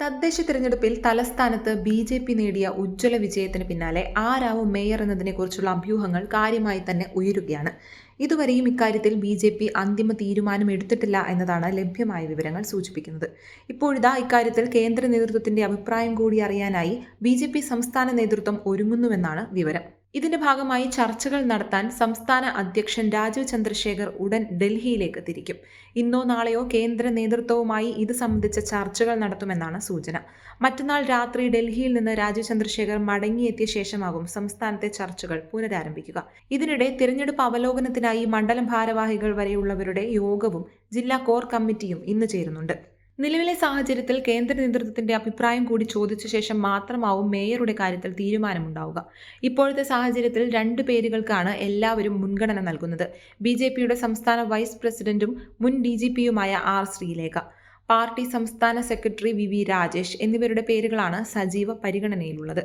തദ്ദേശ തിരഞ്ഞെടുപ്പിൽ തലസ്ഥാനത്ത് ബി ജെ പി നേടിയ ഉജ്ജ്വല വിജയത്തിന് പിന്നാലെ ആരാവും മേയർ എന്നതിനെക്കുറിച്ചുള്ള അഭ്യൂഹങ്ങൾ കാര്യമായി തന്നെ ഉയരുകയാണ്. ഇതുവരെയും ഇക്കാര്യത്തിൽ ബി ജെ പി അന്തിമ തീരുമാനം എടുത്തിട്ടില്ല എന്നതാണ് ലഭ്യമായ വിവരങ്ങൾ സൂചിപ്പിക്കുന്നത്. ഇപ്പോഴിതാ ഇക്കാര്യത്തിൽ കേന്ദ്ര നേതൃത്വത്തിന്റെ അഭിപ്രായം കൂടി അറിയാനായി ബി ജെ പി സംസ്ഥാന നേതൃത്വം ഒരുങ്ങുന്നുവെന്നാണ് വിവരം. ഇതിന്റെ ഭാഗമായി ചർച്ചകൾ നടത്താൻ സംസ്ഥാന അധ്യക്ഷൻ രാജീവ് ചന്ദ്രശേഖർ ഉടൻ ഡൽഹിയിലേക്ക് തിരിക്കും. ഇന്നോ നാളെയോ കേന്ദ്ര നേതൃത്വവുമായി ഇത് സംബന്ധിച്ച ചർച്ചകൾ നടത്തുമെന്നാണ് സൂചന. മറ്റന്നാൾ രാത്രി ഡൽഹിയിൽ നിന്ന് രാജീവ് ചന്ദ്രശേഖർ മടങ്ങിയെത്തിയ ശേഷമാകും സംസ്ഥാനത്തെ ചർച്ചകൾ പുനരാരംഭിക്കുക. ഇതിനിടെ തിരഞ്ഞെടുപ്പ് അവലോകനത്തിനായി മണ്ഡലം ഭാരവാഹികൾ വരെയുള്ളവരുടെ യോഗവും ജില്ലാ കോർ കമ്മിറ്റിയും ഇന്ന് ചേരുന്നുണ്ട്. നിലവിലെ സാഹചര്യത്തിൽ കേന്ദ്ര നേതൃത്വത്തിന്റെ അഭിപ്രായം കൂടി ചോദിച്ച ശേഷം മാത്രമാവും മേയറുടെ കാര്യത്തിൽ തീരുമാനമുണ്ടാവുക. ഇപ്പോഴത്തെ സാഹചര്യത്തിൽ രണ്ട് പേരുകൾക്കാണ് എല്ലാവരും മുൻഗണന നൽകുന്നത്. ബി സംസ്ഥാന വൈസ് പ്രസിഡന്റും മുൻ ഡി ആർ ശ്രീലേഖ. പാർട്ടി സംസ്ഥാന സെക്രട്ടറി വി വി രാജേഷ് എന്നിവരുടെ പേരുകളാണ് സജീവ പരിഗണനയിലുള്ളത്.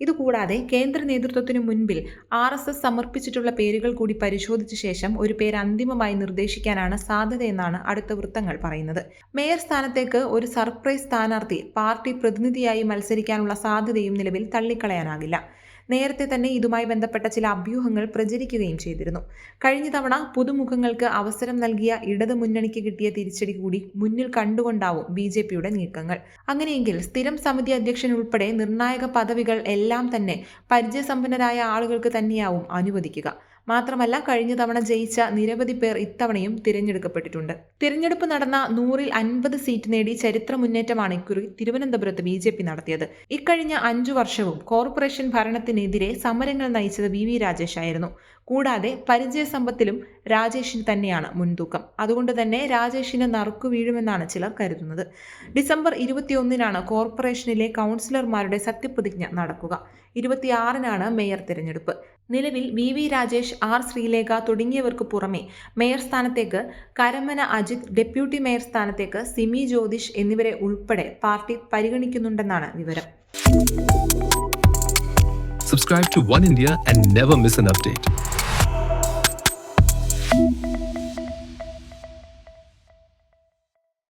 ഇതുകൂടാതെ കേന്ദ്ര നേതൃത്വത്തിനു മുൻപിൽ ആർ എസ് എസ് സമർപ്പിച്ചിട്ടുള്ള പേരുകൾ കൂടി പരിശോധിച്ച ശേഷം ഒരു പേര് അന്തിമമായി നിർദ്ദേശിക്കാനാണ് സാധ്യതയെന്നാണ് അടുത്ത വൃത്തങ്ങൾ പറയുന്നത്. മേയർ സ്ഥാനത്തേക്ക് ഒരു സർപ്രൈസ് സ്ഥാനാർത്ഥി പാർട്ടി പ്രതിനിധിയായി മത്സരിക്കാനുള്ള സാധ്യതയും നിലവിൽ തള്ളിക്കളയാനാകില്ല. നേരത്തെ തന്നെ ഇതുമായി ബന്ധപ്പെട്ട ചില അഭ്യൂഹങ്ങൾ പ്രചരിക്കുകയും ചെയ്തിരുന്നു. കഴിഞ്ഞ തവണ പുതുമുഖങ്ങൾക്ക് അവസരം നൽകിയ ഇടത് മുന്നണിക്ക് കിട്ടിയ തിരിച്ചടി കൂടി മുന്നിൽ കണ്ടുകൊണ്ടാവും ബി ജെ പിയുടെ നീക്കങ്ങൾ. അങ്ങനെയെങ്കിൽ സ്ഥിരം സമിതി അധ്യക്ഷൻ ഉൾപ്പെടെ നിർണായക പദവികൾ എല്ലാം തന്നെ പരിചയസമ്പന്നരായ ആളുകൾക്ക് തന്നെയാവും അനുവദിക്കുക. മാത്രമല്ല കഴിഞ്ഞ തവണ ജയിച്ച നിരവധി പേർ ഇത്തവണയും തിരഞ്ഞെടുക്കപ്പെട്ടിട്ടുണ്ട്. തിരഞ്ഞെടുപ്പ് നടന്ന നൂറിൽ അൻപത് സീറ്റ് നേടി ചരിത്ര മുന്നേറ്റമാണ് ഇക്കുറി തിരുവനന്തപുരത്ത് ബി ജെ പി നടത്തിയത്. ഇക്കഴിഞ്ഞ അഞ്ചു വർഷവും കോർപ്പറേഷൻ ഭരണത്തിനെതിരെ സമരങ്ങൾ നയിച്ചത് വി വി രാജേഷ് ആയിരുന്നു. കൂടാതെ പരിചയസമ്പത്തിലും രാജേഷിന് തന്നെയാണ് മുൻതൂക്കം. അതുകൊണ്ട് തന്നെ രാജേഷിന് നറുക്കു വീഴുമെന്നാണ് ചിലർ കരുതുന്നത്. ഡിസംബർ ഇരുപത്തിയൊന്നിനാണ് കോർപ്പറേഷനിലെ കൗൺസിലർമാരുടെ സത്യപ്രതിജ്ഞ നടക്കുക. ഇരുപത്തിയാറിനാണ് മേയർ തിരഞ്ഞെടുപ്പ്. നിലവിൽ V V Rajesh R Sreelekha തുടങ്ങിയവർക്ക് പുറമെ മേയർ സ്ഥാനത്തേക്ക് കരമന അജിത് ഡെപ്യൂട്ടി മേയർ സ്ഥാനത്തേക്ക് സിമി ജ്യോതിഷ് എന്നിവരെ ഉൾപ്പെടെ പാർട്ടി പരിഗണിക്കുന്നുണ്ടെന്നാണ് വിവരം. Subscribe to One India and never miss an update.